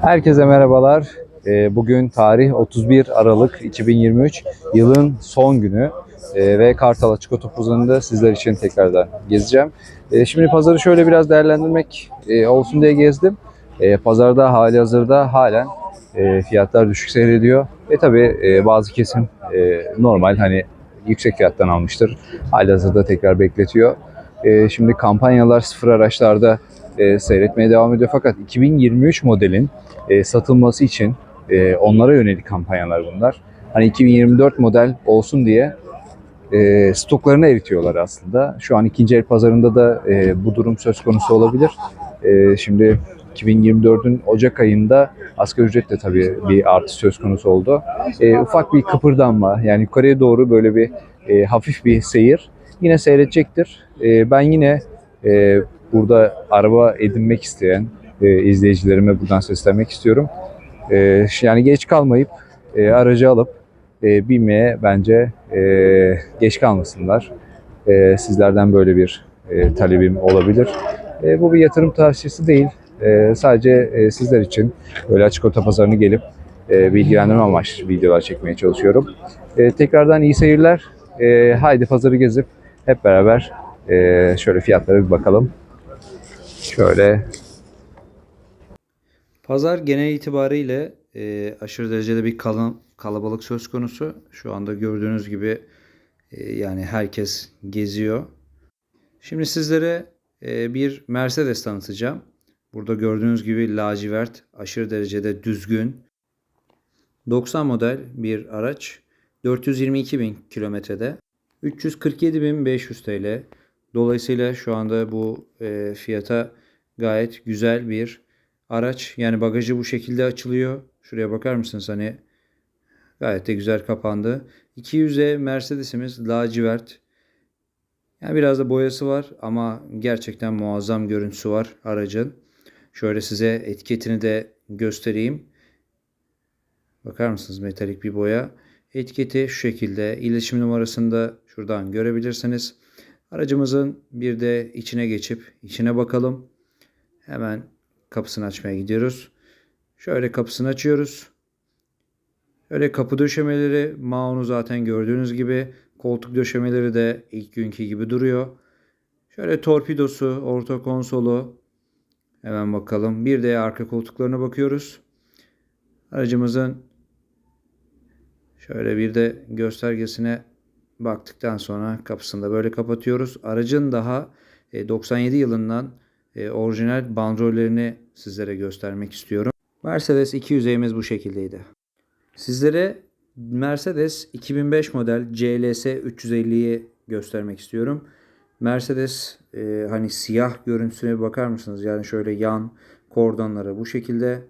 Herkese merhabalar. Ee, Bugün tarih 31 Aralık 2023 yılın son günü Ee, ve Kartal Açık Otopazarı'nda sizler için tekrardan gezeceğim. Ee, Şimdi pazarı şöyle biraz değerlendirmek e, olsun diye gezdim. Pazarda hali hazırda halen e, fiyatlar düşük seyrediyor. Ve tabii e, bazı kesim normal hani yüksek fiyattan almıştır. Hali hazırda tekrar bekletiyor. Şimdi kampanyalar sıfır araçlarda e, seyretmeye devam ediyor. Fakat 2023 modelin e, satılması için e, onlara yönelik kampanyalar bunlar. Hani 2024 model olsun diye e, stoklarını eritiyorlar aslında. Şu an ikinci el pazarında da e, bu durum söz konusu olabilir. E, şimdi 2024'ün Ocak ayında asgari ücret de tabii bir artış söz konusu oldu. E, ufak bir kıpırdanma yani yukarıya doğru böyle bir e, hafif bir seyir yine seyredecektir. E, ben yine e, burada araba edinmek isteyen e, izleyicilerime buradan seslenmek istiyorum. E, yani geç kalmayıp e, aracı alıp e, binmeye bence e, geç kalmasınlar. E, sizlerden böyle bir e, talebim olabilir. E, bu bir yatırım tavsiyesi değil. E, sadece e, sizler için böyle açık orta pazarını gelip e, bilgilendirme amaçlı videolar çekmeye çalışıyorum. E, tekrardan iyi seyirler. E, haydi pazarı gezip hep beraber e, şöyle fiyatlara bir bakalım. Şöyle Pazar genel itibariyle e, aşırı derecede bir kalın, kalabalık söz konusu. Şu anda gördüğünüz gibi e, yani herkes geziyor. Şimdi sizlere e, bir Mercedes tanıtacağım. Burada gördüğünüz gibi lacivert, aşırı derecede düzgün. 90 model bir araç. 422 bin kilometrede. 347.500 TL. Dolayısıyla şu anda bu e, fiyata gayet güzel bir araç. Yani bagajı bu şekilde açılıyor. Şuraya bakar mısınız hani gayet de güzel kapandı. 200'e Mercedes'imiz lacivert. Yani biraz da boyası var ama gerçekten muazzam görüntüsü var aracın. Şöyle size etiketini de göstereyim. Bakar mısınız metalik bir boya. Etiketi şu şekilde. İletişim numarasını da şuradan görebilirsiniz. Aracımızın bir de içine geçip içine bakalım. Hemen kapısını açmaya gidiyoruz. Şöyle kapısını açıyoruz. Şöyle kapı döşemeleri maunu zaten gördüğünüz gibi. Koltuk döşemeleri de ilk günkü gibi duruyor. Şöyle torpidosu, orta konsolu. Hemen bakalım. Bir de arka koltuklarına bakıyoruz. Aracımızın şöyle bir de göstergesine baktıktan sonra kapısını da böyle kapatıyoruz. Aracın daha e, 97 yılından e, orijinal bandrollerini sizlere göstermek istiyorum. Mercedes 200'imiz bu şekildeydi. Sizlere Mercedes 2005 model CLS 350'yi göstermek istiyorum. Mercedes e, hani siyah görüntüsüne bakar mısınız? Yani şöyle yan kordonları bu şekilde.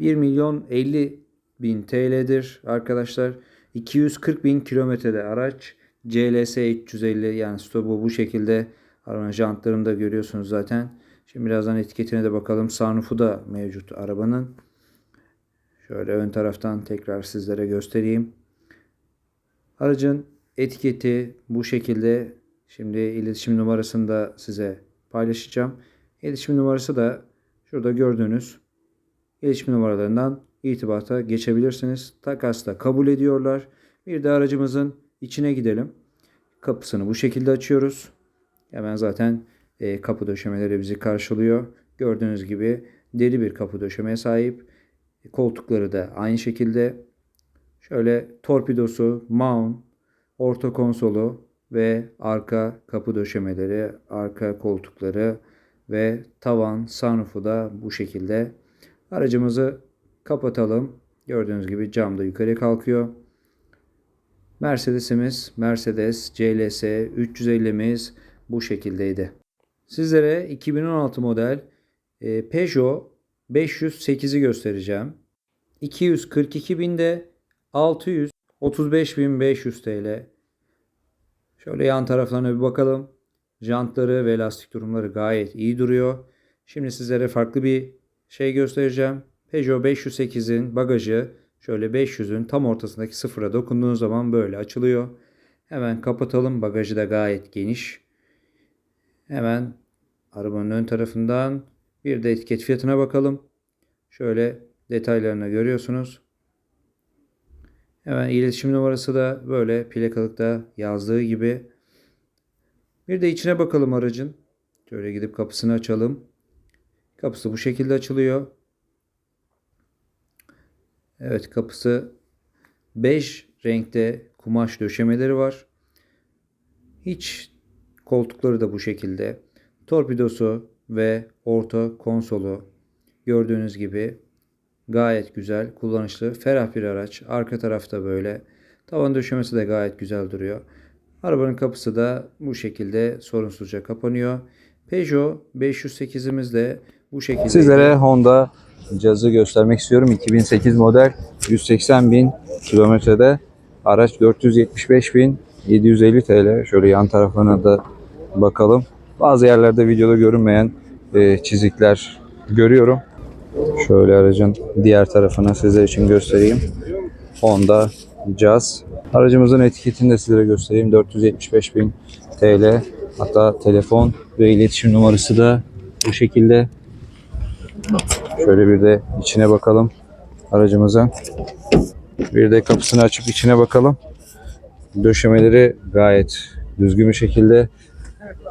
1 milyon 50 bin TL'dir arkadaşlar. 240 bin kilometrede araç. CLS 350 yani stopu bu şekilde. Arabanın jantlarını da görüyorsunuz zaten. Şimdi birazdan etiketine de bakalım. Sunroof'u da mevcut arabanın. Şöyle ön taraftan tekrar sizlere göstereyim. Aracın etiketi bu şekilde. Şimdi iletişim numarasını da size paylaşacağım. İletişim numarası da şurada gördüğünüz iletişim numaralarından irtibata geçebilirsiniz. Takas da kabul ediyorlar. Bir de aracımızın içine gidelim. Kapısını bu şekilde açıyoruz. Hemen zaten e, kapı döşemeleri bizi karşılıyor. Gördüğünüz gibi deri bir kapı döşemeye sahip. Koltukları da aynı şekilde. Şöyle torpidosu, mount, orta konsolu ve arka kapı döşemeleri, arka koltukları ve tavan, sunroof'u da bu şekilde. Aracımızı kapatalım. Gördüğünüz gibi cam da yukarı kalkıyor. Mercedes'imiz Mercedes CLS 350'miz bu şekildeydi. Sizlere 2016 model e, Peugeot 508'i göstereceğim. 242 binde 635.500 TL. Şöyle yan taraflarına bir bakalım. Jantları ve lastik durumları gayet iyi duruyor. Şimdi sizlere farklı bir şey göstereceğim. Peugeot 508'in bagajı şöyle 500'ün tam ortasındaki sıfıra dokunduğunuz zaman böyle açılıyor. Hemen kapatalım. Bagajı da gayet geniş. Hemen arabanın ön tarafından bir de etiket fiyatına bakalım. Şöyle detaylarını görüyorsunuz. Hemen iletişim numarası da böyle plakalıkta yazdığı gibi. Bir de içine bakalım aracın. Şöyle gidip kapısını açalım. Kapısı bu şekilde açılıyor. Evet kapısı bej renkte kumaş döşemeleri var. Hiç koltukları da bu şekilde. Torpidosu ve orta konsolu gördüğünüz gibi gayet güzel, kullanışlı, ferah bir araç. Arka tarafta böyle. Tavan döşemesi de gayet güzel duruyor. Arabanın kapısı da bu şekilde sorunsuzca kapanıyor. Peugeot 508'imiz de bu şekilde. Sizlere Honda Jazz'ı göstermek istiyorum. 2008 model 180 bin kilometrede araç 475 bin 750 TL. Şöyle yan taraflarına da bakalım. Bazı yerlerde videoda görünmeyen e, çizikler görüyorum. Şöyle aracın diğer tarafını sizler için göstereyim. Honda Jazz. Aracımızın etiketini de sizlere göstereyim. 475 bin TL. Hatta telefon ve iletişim numarası da bu şekilde. Şöyle bir de içine bakalım aracımızın. Bir de kapısını açıp içine bakalım. Döşemeleri gayet düzgün bir şekilde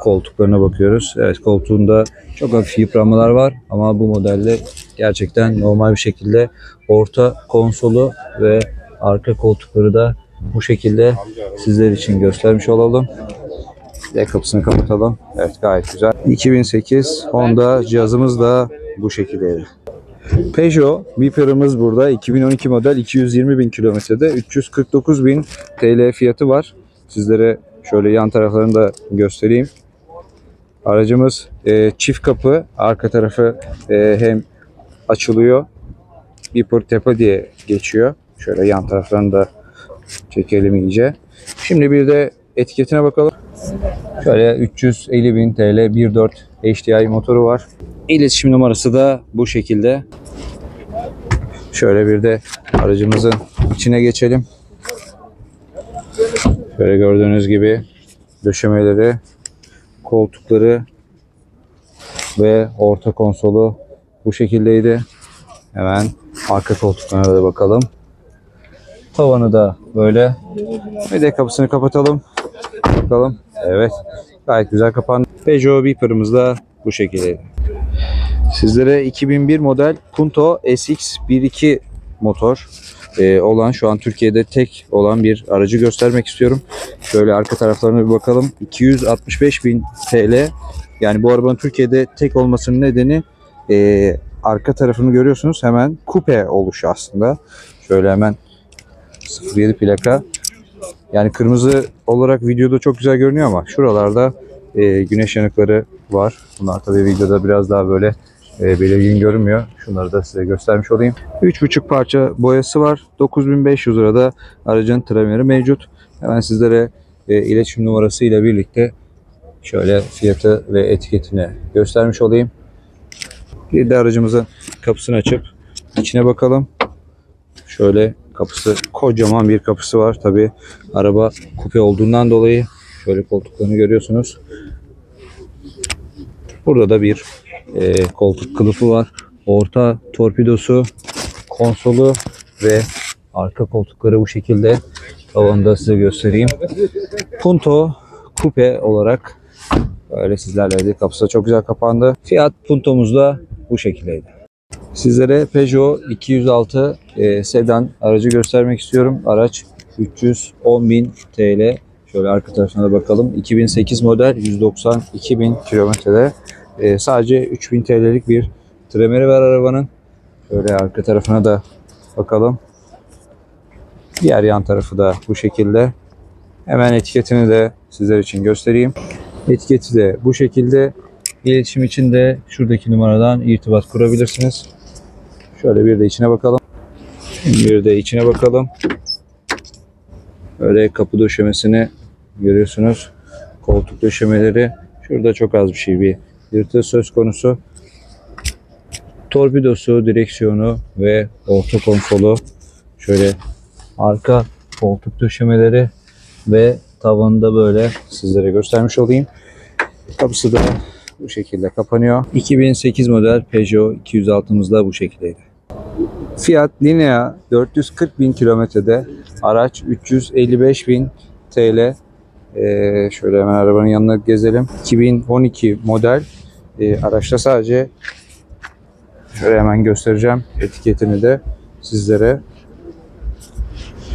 koltuklarına bakıyoruz. Evet koltuğunda çok hafif yıpranmalar var ama bu modelde gerçekten normal bir şekilde orta konsolu ve arka koltukları da bu şekilde sizler için göstermiş olalım. De kapısını kapatalım. Evet gayet güzel. 2008 Honda cihazımız da bu şekildeydi. Peugeot Viper'ımız burada 2012 model 220 bin kilometrede 349 bin TL fiyatı var. Sizlere şöyle yan taraflarını da göstereyim. Aracımız e, çift kapı arka tarafı e, hem açılıyor Viper Tepe diye geçiyor. Şöyle yan taraflarını da çekelim iyice. Şimdi bir de etiketine bakalım. Şöyle 350 bin TL 1.4 HDI motoru var. İletişim numarası da bu şekilde. Şöyle bir de aracımızın içine geçelim. Şöyle gördüğünüz gibi döşemeleri, koltukları ve orta konsolu bu şekildeydi. Hemen arka koltuklarına da bakalım. Tavanı da böyle. Bir de kapısını kapatalım. Bakalım. Evet. Gayet güzel kapandı. Peugeot Viper'ımız da bu şekildeydi. Sizlere 2001 model Punto SX 1.2 motor e, olan şu an Türkiye'de tek olan bir aracı göstermek istiyorum. Şöyle arka taraflarına bir bakalım. 265 bin TL. Yani bu arabanın Türkiye'de tek olmasının nedeni e, arka tarafını görüyorsunuz. Hemen kupe oluşu aslında. Şöyle hemen 07 plaka. Yani kırmızı olarak videoda çok güzel görünüyor ama şuralarda e, güneş yanıkları var. Bunlar tabii videoda biraz daha böyle e, belirgin görünmüyor. Şunları da size göstermiş olayım. 3,5 parça boyası var. 9500 lirada aracın trameri mevcut. Hemen sizlere e, iletişim numarası ile birlikte şöyle fiyatı ve etiketini göstermiş olayım. Bir de aracımızın kapısını açıp içine bakalım. Şöyle kapısı kocaman bir kapısı var. Tabi araba kupe olduğundan dolayı şöyle koltuklarını görüyorsunuz. Burada da bir e, koltuk kılıfı var. Orta torpidosu, konsolu ve arka koltukları bu şekilde. Tavanı da size göstereyim. Punto kupe olarak böyle sizlerleydi. Kapısı da çok güzel kapandı. Fiyat Punto'muz da bu şekildeydi. Sizlere Peugeot 206 e, sedan aracı göstermek istiyorum. Araç 310.000 TL. Şöyle arka tarafına da bakalım. 2008 model 192.000 kilometrede. E, sadece 3000 TL'lik bir tremeri var arabanın. Şöyle arka tarafına da bakalım. Diğer yan tarafı da bu şekilde. Hemen etiketini de sizler için göstereyim. Etiketi de bu şekilde. İletişim için de şuradaki numaradan irtibat kurabilirsiniz. Şöyle bir de içine bakalım. Bir de içine bakalım. Öyle kapı döşemesini görüyorsunuz. Koltuk döşemeleri. Şurada çok az bir şey bir yırtığı söz konusu. Torpidosu, direksiyonu ve orta konsolu. Şöyle arka koltuk döşemeleri ve tavanında böyle sizlere göstermiş olayım. Kapısı da bu şekilde kapanıyor. 2008 model Peugeot 206'mız da bu şekildeydi. Fiat Linea 440 bin kilometrede araç 355 bin TL. Ee, şöyle hemen arabanın yanına gezelim. 2012 model. Ee, araçta sadece şöyle hemen göstereceğim etiketini de sizlere.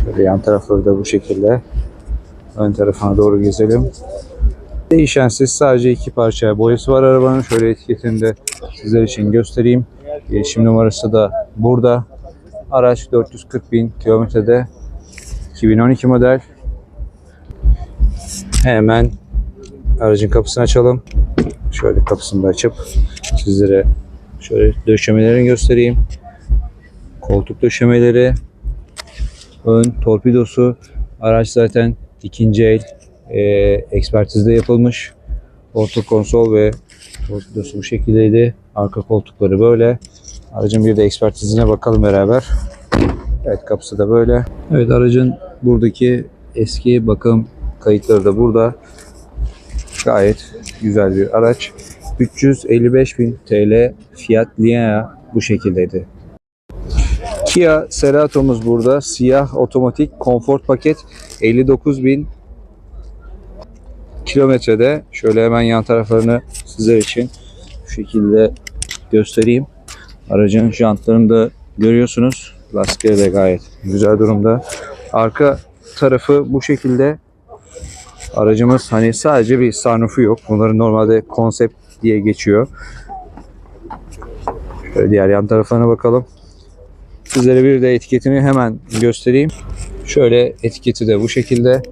Şöyle yan tarafları da bu şekilde. Ön tarafına doğru gezelim. Değişensiz sadece iki parça boyası var arabanın. Şöyle etiketini de sizler için göstereyim. İletişim numarası da burada. Araç 440 bin kilometrede 2012 model. Hemen aracın kapısını açalım. Şöyle kapısını da açıp sizlere şöyle döşemelerini göstereyim. Koltuk döşemeleri, ön torpidosu. Araç zaten ikinci el e, ekspertizde yapılmış. Orta konsol ve torpidosu bu şekildeydi. Arka koltukları böyle. Aracın bir de ekspertizine bakalım beraber. Evet kapısı da böyle. Evet aracın buradaki eski bakım kayıtları da burada. Gayet güzel bir araç. 355.000 TL Fiat Linea bu şekildeydi. Kia Cerato'muz burada. Siyah otomatik konfor paket 59.000 kilometrede. Şöyle hemen yan taraflarını sizler için şu şekilde göstereyim. Aracın jantlarını da görüyorsunuz. Lastikleri de gayet güzel durumda. Arka tarafı bu şekilde. Aracımız hani sadece bir sunroofu yok. Bunların normalde konsept diye geçiyor. Şöyle diğer yan taraflarına bakalım. Sizlere bir de etiketini hemen göstereyim. Şöyle etiketi de bu şekilde.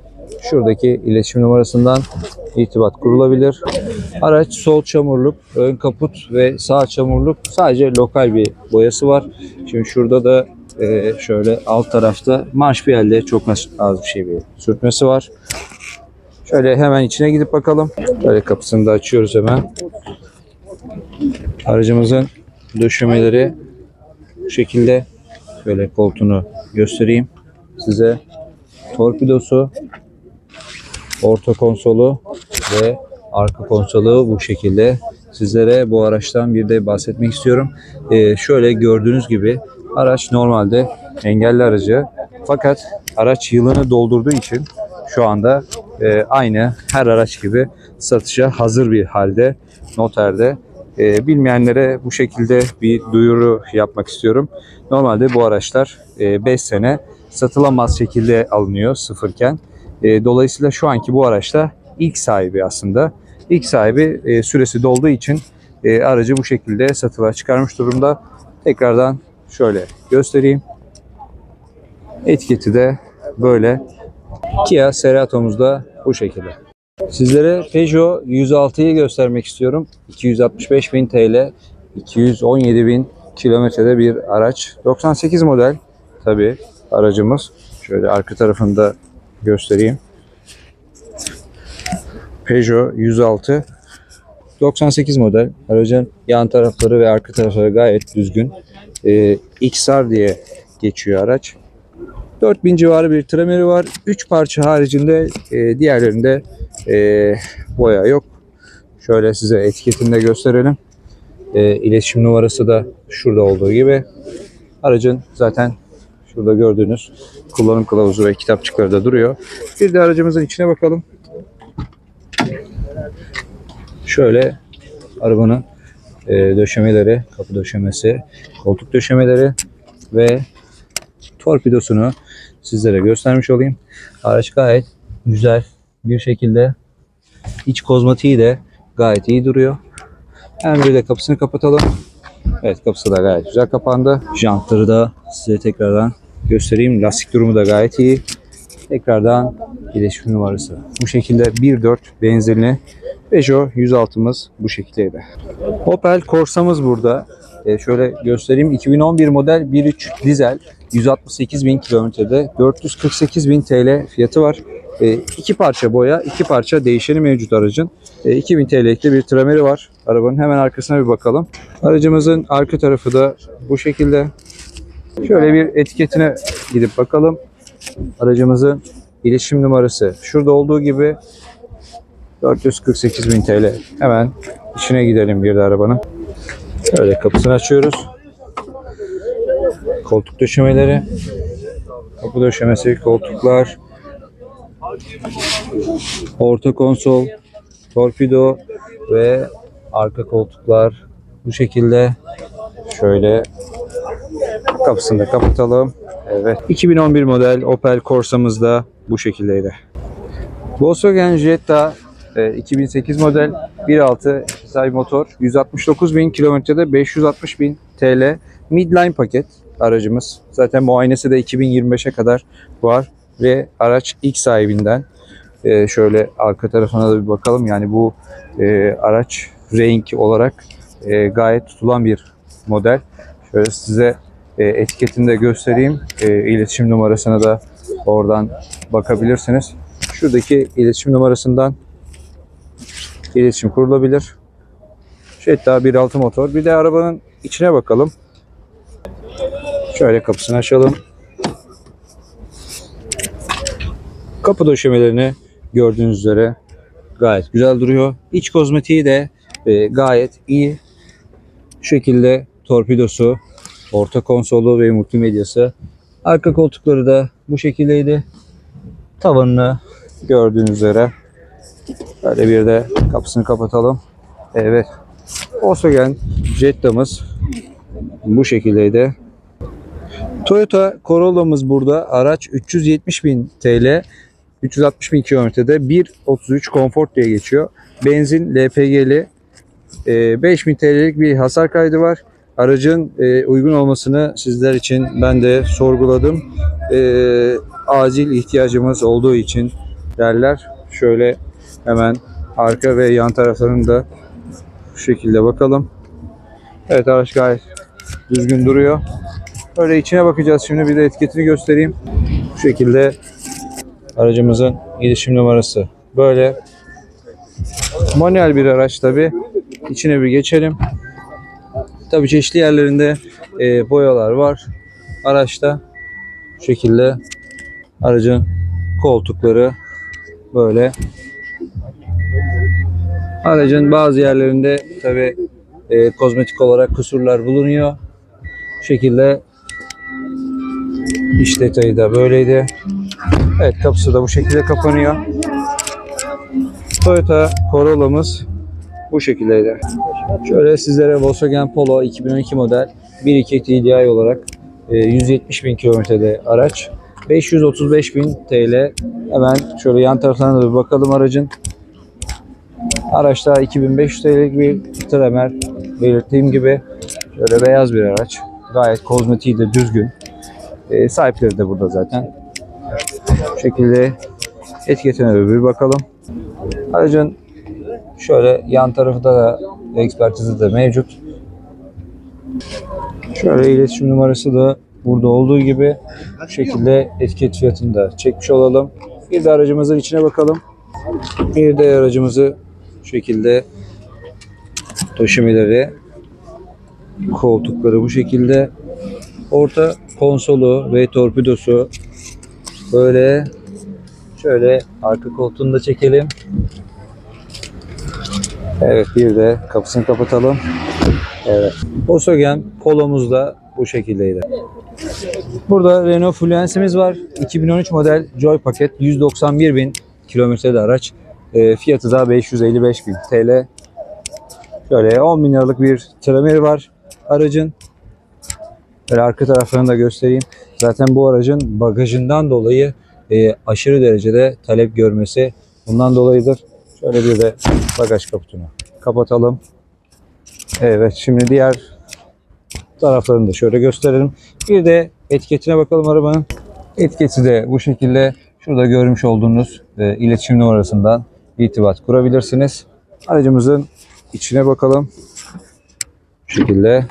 Şuradaki iletişim numarasından irtibat kurulabilir. Araç sol çamurluk, ön kaput ve sağ çamurluk sadece lokal bir boyası var. Şimdi şurada da e, şöyle alt tarafta marş bir elde çok az bir şey bir sürtmesi var. Şöyle hemen içine gidip bakalım. Böyle kapısını da açıyoruz hemen. Aracımızın döşemeleri bu şekilde. Şöyle koltuğunu göstereyim size. Torpidosu, orta konsolu ve arka konsolu bu şekilde. Sizlere bu araçtan bir de bahsetmek istiyorum. Ee, şöyle gördüğünüz gibi araç normalde engelli aracı. Fakat araç yılını doldurduğu için şu anda e, aynı her araç gibi satışa hazır bir halde noterde. E, bilmeyenlere bu şekilde bir duyuru yapmak istiyorum. Normalde bu araçlar 5 sene satılamaz şekilde alınıyor sıfırken. E, dolayısıyla şu anki bu araçta ilk sahibi aslında. İlk sahibi e, süresi dolduğu için e, aracı bu şekilde satılığa çıkarmış durumda. Tekrardan şöyle göstereyim. Etiketi de böyle. Kia Cerato'muz da bu şekilde. Sizlere Peugeot 106'yı göstermek istiyorum. 265.000 TL, 217.000 kilometrede bir araç. 98 model tabi aracımız. Şöyle arka tarafında göstereyim. Peugeot 106 98 model. Aracın yan tarafları ve arka tarafları gayet düzgün. Ee, XR diye geçiyor araç. 4000 civarı bir trameri var. 3 parça haricinde e, diğerlerinde e, boya yok. Şöyle size etiketini de gösterelim. E, iletişim numarası da şurada olduğu gibi. Aracın zaten şurada gördüğünüz kullanım kılavuzu ve kitapçıkları da duruyor. Bir de aracımızın içine bakalım. Şöyle arabanın e, döşemeleri, kapı döşemesi, koltuk döşemeleri ve torpidosunu sizlere göstermiş olayım. Araç gayet güzel bir şekilde iç kozmatiği de gayet iyi duruyor. Hemen bir de kapısını kapatalım. Evet kapısı da gayet güzel kapandı. Jantları da size tekrardan göstereyim. Lastik durumu da gayet iyi. Tekrardan iletişim numarası. Bu şekilde 1.4 benzinli Peugeot 106'mız bu şekildeydi. Opel Corsa'mız burada. Ee, şöyle göstereyim. 2011 model 1.3 dizel 168 bin kilometrede 448 bin TL fiyatı var. E, iki parça boya, iki parça değişeni mevcut aracın. E, 2000 TL'lik bir trameri var. Arabanın hemen arkasına bir bakalım. Aracımızın arka tarafı da bu şekilde. Şöyle bir etiketine gidip bakalım. Aracımızın iletişim numarası şurada olduğu gibi 448 bin TL. Hemen içine gidelim bir de arabanın. Şöyle kapısını açıyoruz. koltuk döşemeleri, kapı döşemesi, koltuklar, orta konsol, torpido ve arka koltuklar bu şekilde şöyle kapısını da kapatalım. Evet. 2011 model Opel Corsa'mız da bu şekildeydi. Volkswagen Jetta e, 2008 model 1.6 SI motor 169 bin kilometrede 560 bin TL midline paket aracımız. Zaten muayenesi de 2025'e kadar var ve araç ilk sahibinden. E, şöyle arka tarafına da bir bakalım. Yani bu e, araç renk olarak e, gayet tutulan bir model. Şöyle size e, etiketini de göstereyim. E, iletişim numarasına da oradan bakabilirsiniz. Şuradaki iletişim numarasından iletişim kurulabilir. Jetta 1.6 motor. Bir de arabanın içine bakalım. Şöyle kapısını açalım. Kapı döşemelerini gördüğünüz üzere gayet güzel duruyor. İç kozmetiği de e, gayet iyi. Şu şekilde torpidosu, orta konsolu ve multimedyası. Arka koltukları da bu şekildeydi. Tavanını gördüğünüz üzere. Böyle bir de kapısını kapatalım. Evet. Volkswagen Jetta'mız bu şekildeydi. Toyota Corolla'mız burada. Araç 370 bin TL. 360 bin kilometrede 1.33 Comfort diye geçiyor. Benzin LPG'li. E, 5000 TL'lik bir hasar kaydı var. Aracın e, uygun olmasını sizler için ben de sorguladım. E, acil ihtiyacımız olduğu için derler. Şöyle hemen arka ve yan taraflarını da şu şekilde bakalım. Evet araç gayet düzgün duruyor. Böyle içine bakacağız şimdi bir de etiketini göstereyim. Bu şekilde aracımızın iletişim numarası böyle. Manuel bir araç tabi. İçine bir geçelim. Tabi çeşitli yerlerinde e, boyalar var. Araçta bu şekilde aracın koltukları böyle. Aracın bazı yerlerinde tabi e, kozmetik olarak kusurlar bulunuyor. Bu şekilde iç detayı da böyleydi. Evet kapısı da bu şekilde kapanıyor. Toyota Corolla'mız bu şekildeydi. Şöyle sizlere Volkswagen Polo 2012 model 1.2 TDI olarak e, 170 bin kilometrede araç. 535 bin TL. Hemen şöyle yan taraflarına da bir bakalım aracın. Araçta 2500 TL'lik bir tremer belirttiğim gibi şöyle beyaz bir araç. Gayet kozmetiği de düzgün. E, sahipleri de burada zaten. Bu şekilde etiketine de bir bakalım. Aracın şöyle yan tarafında da ekspertizi de mevcut. Şöyle iletişim numarası da burada olduğu gibi bu şekilde etiket fiyatını da çekmiş olalım. Bir de aracımızın içine bakalım. Bir de aracımızı şu şekilde döşemeleri koltukları bu şekilde orta konsolu ve torpidosu böyle şöyle arka koltuğunu da çekelim. Evet bir de kapısını kapatalım. Evet. Volkswagen Polo'muz da bu şekildeydi. Burada Renault Fluence'imiz var. 2013 model Joy paket. 191 bin kilometrede araç. E, fiyatı da 555 bin TL. Şöyle 10 bin liralık bir trameri var aracın. Böyle arka taraflarını da göstereyim. Zaten bu aracın bagajından dolayı e, aşırı derecede talep görmesi bundan dolayıdır. Şöyle bir de bagaj kaputunu kapatalım. Evet şimdi diğer taraflarını da şöyle gösterelim. Bir de etiketine bakalım arabanın. Etiketi de bu şekilde şurada görmüş olduğunuz e, iletişim numarasından irtibat kurabilirsiniz. Aracımızın içine bakalım. Bu şekilde.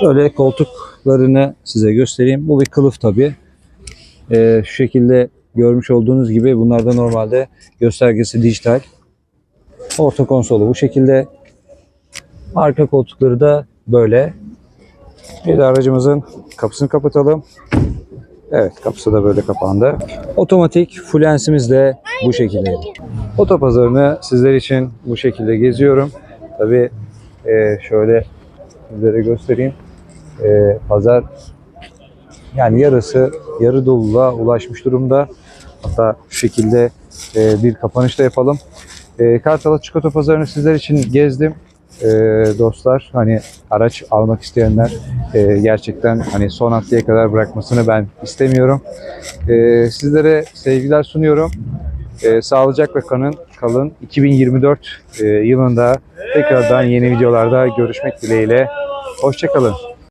Şöyle koltuklarını size göstereyim. Bu bir kılıf tabi. Ee, şu şekilde görmüş olduğunuz gibi bunlar da normalde göstergesi dijital. Orta konsolu bu şekilde. Arka koltukları da böyle. Bir de aracımızın kapısını kapatalım. Evet kapısı da böyle kapandı. Otomatik fluensimiz de bu şekilde. Otopazarını sizler için bu şekilde geziyorum. Tabi şöyle sizlere göstereyim. E, pazar yani yarısı yarı doluluğa ulaşmış durumda. Hatta şu şekilde e, bir kapanış da yapalım. E, Kartal Çikolata Pazarı'nı sizler için gezdim. E, dostlar hani araç almak isteyenler e, gerçekten hani son haftaya kadar bırakmasını ben istemiyorum. E, sizlere sevgiler sunuyorum. E, sağlıcakla kalın. kalın. 2024 e, yılında tekrardan yeni videolarda görüşmek dileğiyle. Hoşçakalın.